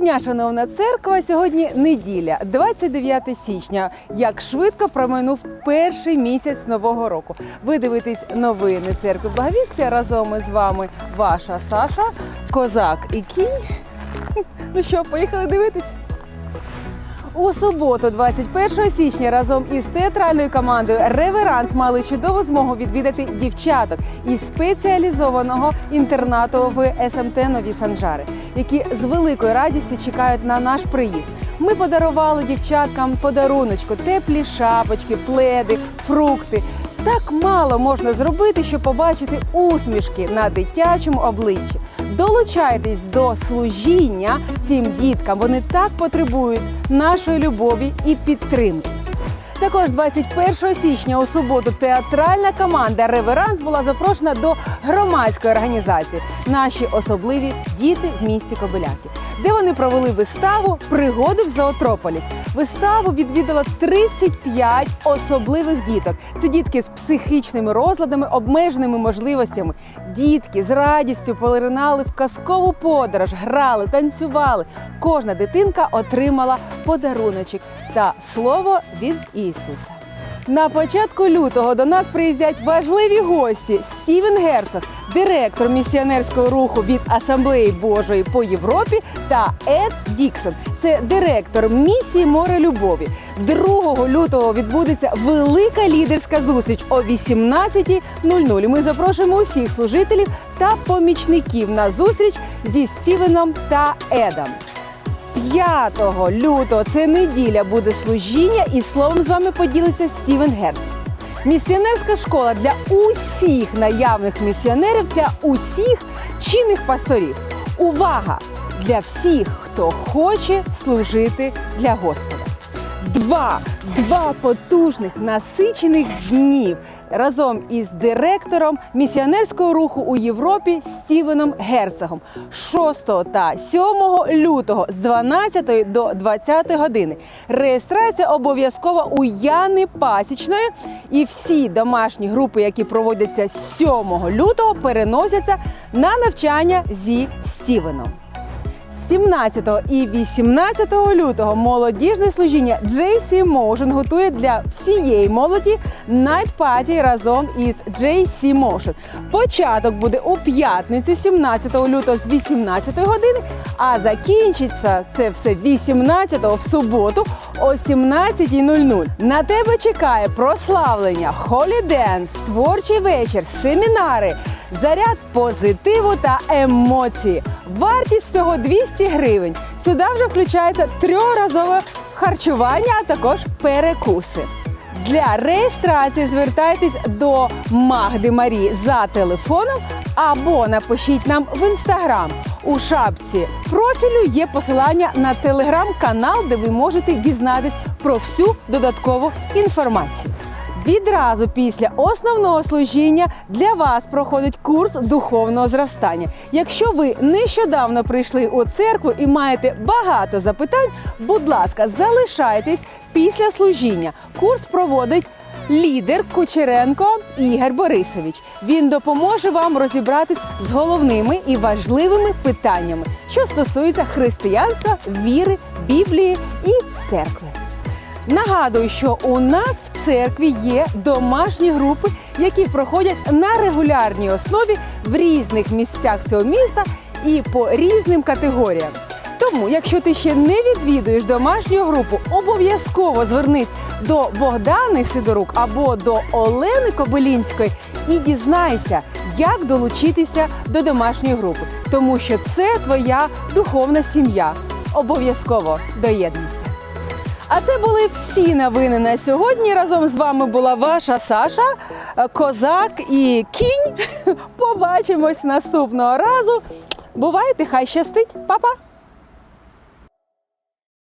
Дня, шановна церква. Сьогодні неділя, 29 січня. Як швидко проминув перший місяць нового року. Ви дивитесь новини церкви Благовістя. Разом із вами ваша Саша, козак і кінь. Ну що, поїхали дивитись? У суботу, 21 січня, разом із театральною командою Реверанс мали чудову змогу відвідати дівчаток із спеціалізованого інтернату в СМТ Нові Санжари, які з великою радістю чекають на наш приїзд. Ми подарували дівчаткам подаруночку, теплі шапочки, пледи, фрукти. Так мало можна зробити, щоб побачити усмішки на дитячому обличчі. Долучайтесь до служіння цим діткам. Вони так потребують нашої любові і підтримки. Також 21 січня у суботу театральна команда Реверанс була запрошена до громадської організації Наші особливі діти в місті Кобиляки, де вони провели виставу Пригоди в Зоотрополіс. Виставу відвідало 35 особливих діток. Це дітки з психічними розладами, обмеженими можливостями. Дітки з радістю полиринали в казкову подорож, грали, танцювали. Кожна дитинка отримала подаруночок та слово від Ісуса. На початку лютого до нас приїздять важливі гості Стівен Герцог, директор місіонерського руху від Асамблеї Божої по Європі, та Ед Діксон. Це директор місії море любові. 2 лютого відбудеться велика лідерська зустріч о 18.00. Ми запрошуємо усіх служителів та помічників на зустріч зі Стівеном та Едом. 5 лютого це неділя буде служіння, і словом з вами поділиться Стівен Герц. Місіонерська школа для усіх наявних місіонерів, для усіх чинних пасторів. Увага! Для всіх, хто хоче служити для Господа. Два, два потужних насичених днів разом із директором місіонерського руху у Європі Стівеном Герцогом 6 та 7 лютого з 12 до 20 години. Реєстрація обов'язкова у Яни Пасічної, і всі домашні групи, які проводяться 7 лютого, переносяться на навчання зі Стівеном. 17 і 18 лютого молодіжне служіння JC Motion готує для всієї молоді Party разом із JC Motion. Початок буде у п'ятницю, 17 лютого з 18 години, а закінчиться це все 18 в суботу о 17.00. На тебе чекає прославлення, холіденс, творчий вечір, семінари, заряд позитиву та емоції. Вартість всього 200 гривень. Сюди вже включається трьохразове харчування, а також перекуси. Для реєстрації звертайтесь до Магди Марії за телефоном або напишіть нам в інстаграм. У шапці профілю є посилання на телеграм-канал, де ви можете дізнатись про всю додаткову інформацію. Відразу після основного служіння для вас проходить курс духовного зростання. Якщо ви нещодавно прийшли у церкву і маєте багато запитань, будь ласка, залишайтесь після служіння. Курс проводить лідер Кучеренко Ігор Борисович. Він допоможе вам розібратись з головними і важливими питаннями, що стосуються християнства, віри, Біблії і церкви. Нагадую, що у нас церкві є домашні групи, які проходять на регулярній основі в різних місцях цього міста і по різним категоріям. Тому, якщо ти ще не відвідуєш домашню групу, обов'язково звернись до Богдани Сидорук або до Олени Кобилінської і дізнайся, як долучитися до домашньої групи, тому що це твоя духовна сім'я. Обов'язково доєднуйся. А це були всі новини на сьогодні. Разом з вами була ваша Саша, е, козак і кінь. Побачимось наступного разу. Бувайте, хай щастить, Па-па!